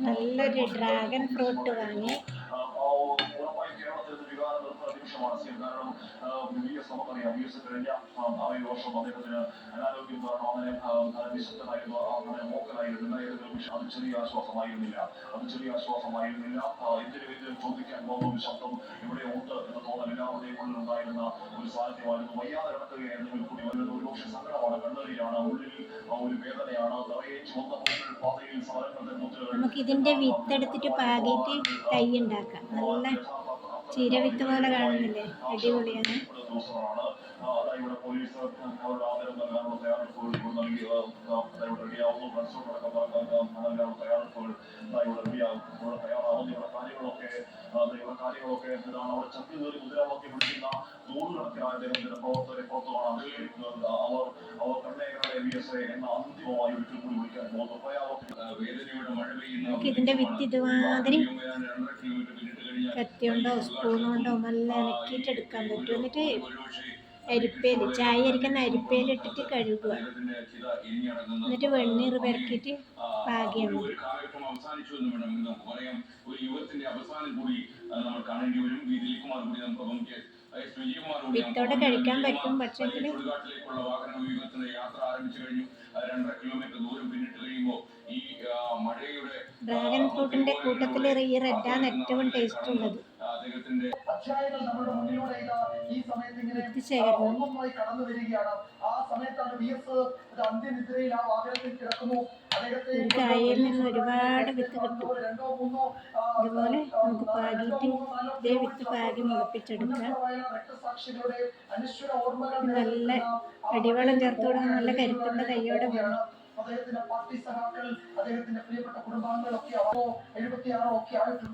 നല്ലൊരു dragon fruit വാങ്ങി M കാരണം വി എസ് നമുക്കറിയാം വി എസ് കഴിഞ്ഞ ആറേഴ് വർഷം അദ്ദേഹത്തിന് അനാരോഗ്യം കാരണം അങ്ങനെ നിശബ്ദനായിരുന്നു അങ്ങനെ മോക്കനായിരുന്നു ഉണ്ടായിരുന്ന അത് ചെറിയ ആശ്വാസമായിരുന്നില്ല അത് ചെറിയ ആശ്വാസമായിരുന്നില്ല എന്തിനും ചോദിക്കാൻ പോകുന്ന ശബ്ദം ഉള്ളിൽ ഉണ്ടായിരുന്ന ഒരു സാന്നിധ്യമായിരുന്നു വയ്യാതെ കിടക്കുകയായിരുന്നെങ്കിൽ കൂടി വരുന്നത് ഒരുപക്ഷെ സങ്കടമാണ്. കണ്ണുകയാണ് ഉള്ളിൽ ഒരു വേദനയാണ്. നിറയെ ചുവന്ന പൂക്കൾ പാതയിൽ സമരങ്ങളുടെ മുദ്രകൾ നമുക്ക് ഇതിന്റെ വിത്തെടുത്തിട്ട് പാകിയിട്ട് തൈ ഉണ്ടാക്കാം. നല്ല ചീര വിത്ത് പോലെ കാണുന്നില്ലേ? അടിപൊളിയാണ്. ഇവിടെ പോലീസ് അവരുടെ ആദരം നൽകാനുള്ള തയ്യാറെടുപ്പുകൾ ഇപ്പോൾ നൽകി ഇവിടെ റെഡിയാവുന്നു. ഫ്രണ്ട്സോട് അടക്കം നൽകാനുള്ള തയ്യാറെടുപ്പുകൾ ഇവിടെ റെഡിയാകും ഇവിടെ തയ്യാറാവുന്നു. ഇവിടെ കാര്യങ്ങളൊക്കെ കാര്യങ്ങളൊക്കെ ഇതാണ് അവിടെ ചത്തി കയറി മുദ്രാവാക്യം വിളിക്കുന്ന നൂറുകണക്കിന് അദ്ദേഹത്തിന്റെ പ്രവർത്തകരെ പുറത്തു കാണാൻ അവർ അവർ കണ്ണേകരുടെ വി എസ് എ എന്ന അന്തിമമായി ഒരിക്കൽ കൂടി വിളിക്കാൻ പോകുന്നു. ഇതിന്റെ വേദനയുടെ മഴ പെയ്യുന്ന നമുക്ക് ഇതിന്റെ വിത്ത് ഇതുമാതിരി കത്തിയുണ്ടോ? കൊണ്ടോ നല്ല ഇളക്കിയിട്ട് എടുക്കാൻ പറ്റും എന്നിട്ട് അരിപ്പയിൽ ചായ അരിക്കുന്ന അരിപ്പേൽ ഇട്ടിട്ട് കഴുകുക എന്നിട്ട് വെണ്ണീർ പെരക്കിയിട്ട് വിജയകുമാർ വിത്തോടെ കഴിക്കാൻ പറ്റും പക്ഷേ ഡ്രാഗൺ ഫ്രൂട്ടിന്റെ കൂട്ടത്തിൽ ഈ റെഡാണ് ഏറ്റവും ടേസ്റ്റ് ഉള്ളത്. സമയത്ത് കടന്നു വരികയാണ്. ആ സമയത്താണ് വി എസ് അന്ത്യനിദ്രയിൽ ആ വാഹനത്തിൽ കിടക്കുന്നു. കായയിൽ നിന്ന് ഒരുപാട് വിത്ത് കിട്ടും. അതുപോലെ നമുക്ക് പാകിയിട്ട് ഇതേ വിത്ത് പാകി മുളപ്പിച്ചെടുക്കാം. നല്ല അടിവളം ചേർത്ത് കൊടുക്കാൻ നല്ല കരുത്തുള്ള കൈയോടെ വേണം അദ്ദേഹത്തിന്റെ പാർട്ടി സഹാക്കൾ അദ്ദേഹത്തിന്റെ പ്രിയപ്പെട്ട കുടുംബാംഗങ്ങളൊക്കെ എഴുപത്തിയാറോ ഒക്കെ ആയിട്ടുണ്ട്.